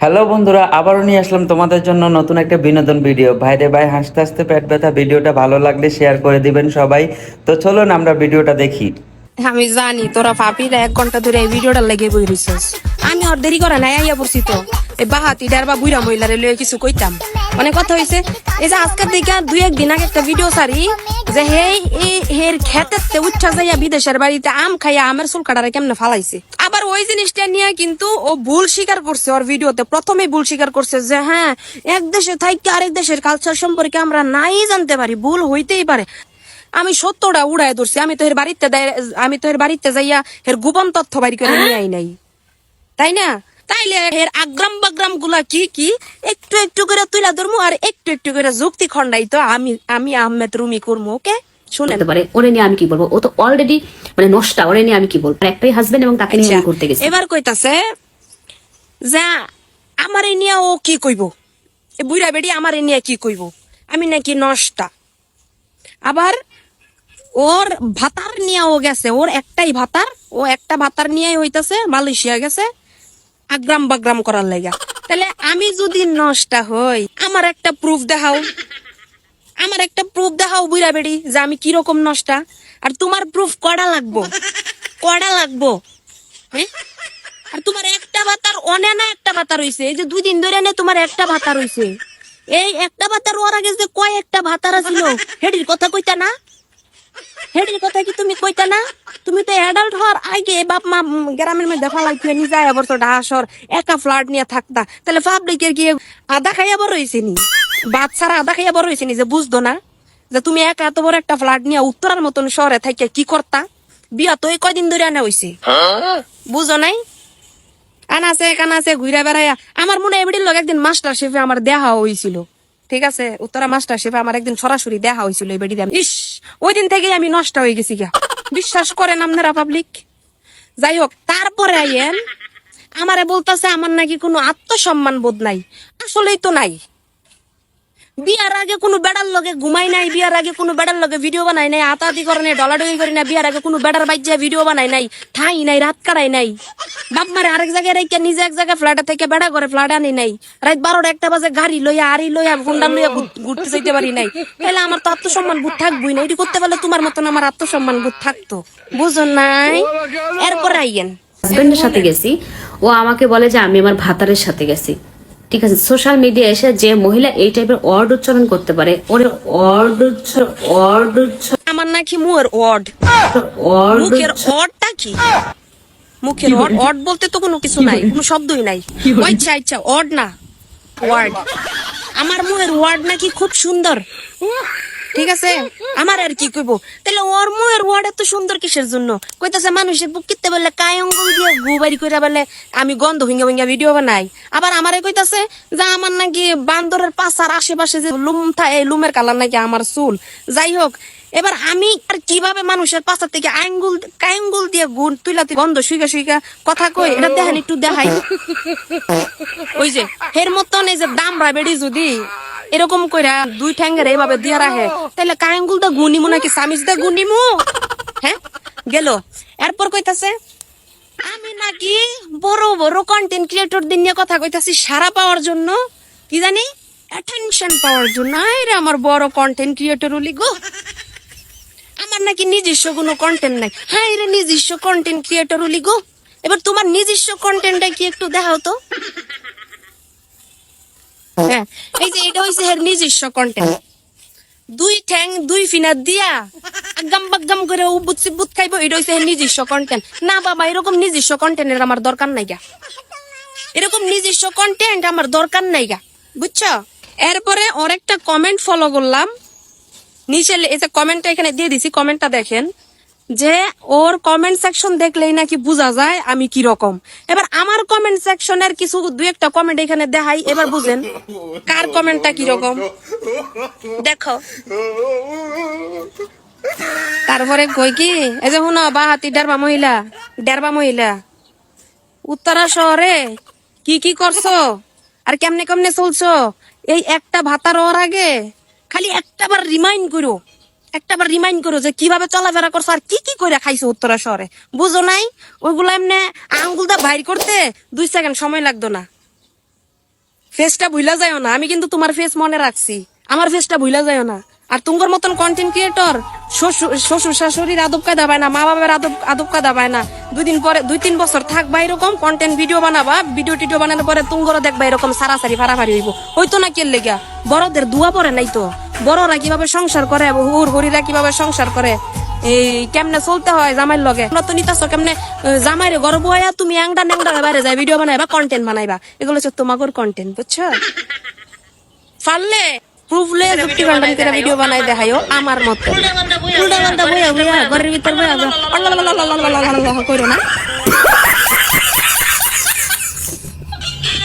Hello বন্ধুরা, আবারও নিয়ে আসলাম তোমাদের জন্য নতুন একটা বিনোদন ভিডিও। ভাইরে ভাই, হাসতে হাসতে পেট ব্যথা, ভিডিওটা ভালো লাগলে শেয়ার করে দিবেন সবাই। তো চলুন আমরা ভিডিওটা দেখি। আমি জানি তোরা পাপিরা এক ঘণ্টা ধরে এই ভিডিওটা লেগে বই আমি আর দেরি করে নাই, আইয়া পড়ছি তো। এই বাহাতি ডার বা বুইরা মহিলারে লয়ে কিছু কইতাম। মানে কথা হইছে। এই যে আজকের দিকে দুই একদিন আগে একটা ভিডিও সারি যে হে এই হের উচ্ছা যাইয়া বিদেশের বাড়িতে আম খাইয়া আমের চুল কাটারে কেমনে ফালাইছে? আবার ওই জিনিসটা নিয়ে কিন্তু ও ভুল স্বীকার করছে ওর ভিডিওতে। প্রথমে ভুল স্বীকার করছে যে হ্যাঁ এক দেশে থাইকে আরেক দেশের কালচার সম্পর্কে আমরা নাই জানতে পারি, ভুল হইতেই পারে। আমি সত্যটা উড়াই ধরছি, আমি তো এর বাড়িতে আমি তো এর বাড়িতে যাইয়া এর গোপন তথ্য বাড়ি করে নিয়ে আই নাই। তাই না? তাইলে এর আগ্রাম বাগ্রামগুলা কি কি? একটু একটু করে তুইলা ধরমু আর একটু একটু করে যুক্তি খন্ডাই তো আমি আমি আহমেদ রুমি করব ওকে? শুনেন। করতে পারে ওরে নিয়ে আমি কি বলব? ও তো অলরেডি মানে নষ্টা ওরে নিয়ে আমি কি বলব? একটাই হাজবেন্ড এবং তাকে নিয়ে আচ্ছা, করতে গেছি। এবার কইতাছে যা আমার এই নিয়ে ও কি কইব? এ বুইরা বেড়ি আমার এই নিয়ে কি কইব? আমি নাকি নষ্টা। আবার ওর ভাতার নিয়ে ও গেছে ওর একটাই ভাতার ও একটা ভাতার নিয়ে হইতাছে মালয়েশিয়া গেছে। আগ্রাম বাগ্রাম করার লাগা তাহলে আমি যদি নষ্টা হই, আমার একটা প্রুফ দেখাও। আমার একটা প্রুফ দেখাও বুইরা বেড়ি, যে আমি কীরকম নষ্টা। আর তোমার প্রুফ কড়া লাগবো? কড়া লাগবো? আর তোমার একটা ভাতার অনে না একটা ভাতা রইছে এই যে দুই দিন ধরে নে তোমার একটা ভাতা রইছে এই একটা ভাতার ওর আগে যে কয় একটা ভাতারা ছিল হেডির কথা কইতা না? হেডির কথা কি তুমি কইতা না? তুমি তো অ্যাডাল্ট হওয়ার আগে বাপ মা গ্রামের নিজে আবার তো ডাসর একা ফ্ল্যাট নিয়ে থাকতা। তাহলে গিয়ে খাইয়া বড় হয়েছে নি? বাচ্চারা আদা খাইয়া বড় হয়েছে নি যে বুঝতো না? যে তুমি একা এত বড় একটা ফ্ল্যাট নিয়ে উত্তরার মতন শহরে থাইকে কি করতা? বিয়া তো কয়দিন ধরে আনা হইছে। বুঝো নাই? আনাছে, কানাছে ঘুরে বেড়াইয়া। আমার মনে হয় লোক একদিন মাস্টার শেফে আমার দেখা হয়েছিল ঠিক আছে? উত্তরা মাস্টার শেফে আমার একদিন সরাসরি দেখা হয়েছিল এই বেডিতে। ইস, ওই দিন থেকেই আমি নষ্ট হয়ে গেছি গা বিশ্বাস করেন আপনারা পাবলিক যাই হোক, তারপরে আইয়েন, আমারে বলতেছে আমার নাকি কোনো আত্মসম্মান বোধ নাই। আসলেই তো নাই। বিয়ার আগে কোনো বেড়ার লগে ঘুমাই নাই, বিয়ার আগে কোনো বেড়ার লগে ভিডিও বানাই নাই, আতাতি করে নাই, ডলাডলি করি না বিয়ার আগে কোনো বেড়ার বাইজা ভিডিও বানাই নাই, ঠাই নাই, রাত কাটাই নাই। বাপ মারে আরেক জায়গায় রেখে নিজে এক জায়গায় ফ্ল্যাটে থেকে বেড়া করে ফ্ল্যাট আনি নাই। রাত বারোটা একটা বাজে গাড়ি লইয়া, আড়ি লইয়া হুন্ডা লইয়া ঘুরতে যাইতে পারি নাই। তাহলে আমার তো আত্মসম্মান বোধ থাকবই না, এটি করতে পারলে তোমার মতন আমার আত্মসম্মান বোধ থাকতো। বুঝো নাই? এরপরে আইয়েন। হাজবেন্ডের সাথে গেছি। ও আমাকে বলে যে আমি আমার ভাতারের সাথে গেছি। ঠিক আছে সোশ্যাল মিডিয়া এসে যে মহিলা এই টাইপের ওয়ার্ড উচ্চারণ করতে পারে ওর ওয়ার্ড ওয়ার্ড আমার নাকি মুয়ের ওয়ার্ড ওয়ার্ড মুখের ওয়ার্ডটা কি? মুখের ওয়ার্ড বলতে তো কোনো কিছু নাই কোনো শব্দই নাই। ইচ্ছা আচ্ছা আচ্ছা অড না ওয়ার্ড আমার মুহের ওয়ার্ড নাকি খুব সুন্দর। ঠিক আছে? আমার আর কি কইব? তাহলে ওর মুয়ের ওয়ার্ড এত সুন্দর কিসের জন্য? কইতাছে মানুষের বুক কিতে বললে কায় অঙ্গ দিয়ে গু বাড়ি করে বলে, আমি গন্ধ হিঙ্গা হিঙ্গা ভিডিও বানাই। আবার আমারে কইতাছে যে আমার নাকি বান্দরের পাশার আশেপাশে যে লুম থাকে এই লুমের কালার নাকি আমার চুল। যাই হোক এবার আমি আর কীভাবে মানুষের পাশার থেকে আঙ্গুল, কাঙ্গুল দিয়ে গুণ তুইলাতে গন্ধ শুইকা শুইকা কথা কই? এটা দেখেন, একটু দেখাই। ওই যে এর মতন এই যে দামরা বেড়ি যদি এরকম কইরা দুই ঠ্যাঙ্গের এইভাবে দিয়া রাখে তাহলে কাঙ্গুল দা গুনিমু নাকি সামিজ দা গুনিমু হ্যাঁ? গেল। এরপর কইতাছে, আমি নাকি বড় বড় কন্টেন্ট ক্রিয়েটর দিন নিয়ে কথা কইতাছি সারা পাওয়ার জন্য। কি জানি? অ্যাটেনশন পাওয়ার জন্য। আরে আমার বড় কন্টেন্ট ক্রিয়েটর হলি গো। আমার নাকি নিজস্ব কোনো কন্টেন্ট নাই। হ্যাঁ রে, নিজস্ব কন্টেন্ট ক্রিয়েটর হলি গো। এবার তোমার নিজস্ব কন্টেন্টটা কি একটু দেখাও তো। হ্যাঁ এই যে এটা হইছে এর নিজস্ব কন্টেন্ট দুই ঠ্যাং, দুই ফিনা দিয়া আগাম বাগাম করে উবুত সিবুত খাইবো, এটা হইছে এর নিজস্ব কন্টেন্ট না বাবা, এরকম নিজস্ব কন্টেন্টের আমার দরকার নাই গা। এরকম নিজস্ব কন্টেন্ট আমার দরকার নাই গা, বুঝছ? এরপরে ওর কমেন্ট ফলো করলাম। নিচে এই যে কমেন্টটা এখানে দিয়ে দিছি কমেন্টটা দেখেন, যে ওর কমেন্ট সেকশন দেখলেই নাকি বোঝা যায় আমি কি রকম এবার আমার কমেন্ট সেকশনের কিছু দুই একটা কমেন্ট এখানে দেখাই, এবার বুঝেন কার কমেন্টটা কি রকম দেখো। তারপরে কই কি? এই যে শুনো বাহাতি ডেরবা মহিলা ডেরবা মহিলা। উত্তরা শহরে কি কি করছ? আর কেমনে কেমনে চলছো? এই একটা ভাতার ওর আগে খালি একটাবার রিমাইন্ড করো। একটাবার রিমাইন্ড করো যে কীভাবে চলাফেরা করছ আর কি কি করে খাইছো উত্তরা শহরে। বুঝো নাই? ওইগুলো এমনি আঙ্গুলটা বাইর করতে দুই সেকেন্ড সময় লাগতো না। ফেসটা ভুলা যায়ও না। আমি কিন্তু তোমার ফেস মনে রাখছি। আমার ফেসটা ভুলা যায়ও না। আর তোমার মতন কন্টেন্ট ক্রিয়েটর শ্বশুর শাশুড়ির আদব কায়দা পায় না মা বাবার আদব আদব কায়দা পায় না। দুই দিন পরে দুই তিন বছর থাকবা এরকম কন্টেন্ট ভিডিও বানাবা ভিডিও টিডিও বানানোর পরে তুঙ্গরও দেখবা এরকম সারাসারি ফারাফারি হইব। হইতো না কে লেগা বড়দের দুয়া পরে নাই তো। বড়রা কীভাবে সংসার করে হুর হরিরা কীভাবে সংসার করে? এই কেমনে চলতে হয় জামাইর লগে? নতুন নিতাছ কেমনে জামাইরে গর্ব হইয়া তুমি অ্যাংডা ন্যাংডা বাইরে যায় ভিডিও বানাইবা কন্টেন্ট বানাইবা। এগুলো হচ্ছে তোমাগর কন্টেন্ট বুঝছ? পারলে প্রুফলে যুক্তি খণ্ডন করে ভিডিও বানাই দেখাইও আমার মতো উল্টা পাল্টা বইয়া বইয়া ঘরের ভিতর বইয়া কইরো না